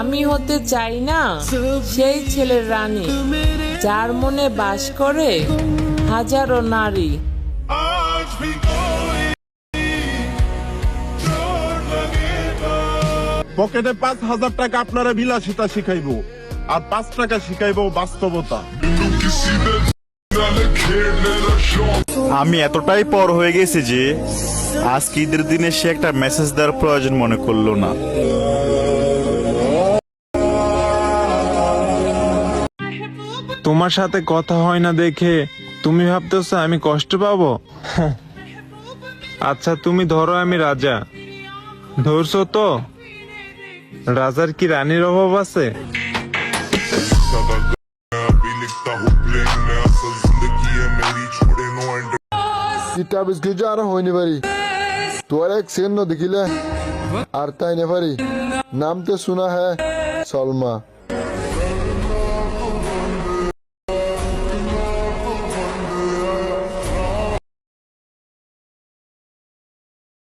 আমি হতে চাই না সেই ছেলের রানী যার মনে বাস করে হাজারো নারী। পকেটে পাঁচ হাজার টাকা আপনারা বিলাসিতা শিখাইব আর পাঁচ টাকা শিখাইব বাস্তবতা। আমি এতটাই পর হয়ে গেছি যে আজকে ঈদের দিনে সে একটা মেসেজ দেওয়ার প্রয়োজন মনে করল না। তোমার সাথে কথা হয় না দেখে তুমি ভাবতেছ আমি কষ্ট পাবো? আচ্ছা তুমি ধরো আমি রাজা। ধরছো তো? রাজার কি রানীর অভাব আছে? আর তাই নে পারি নাম তো শোনা হ্যাঁ সলমা।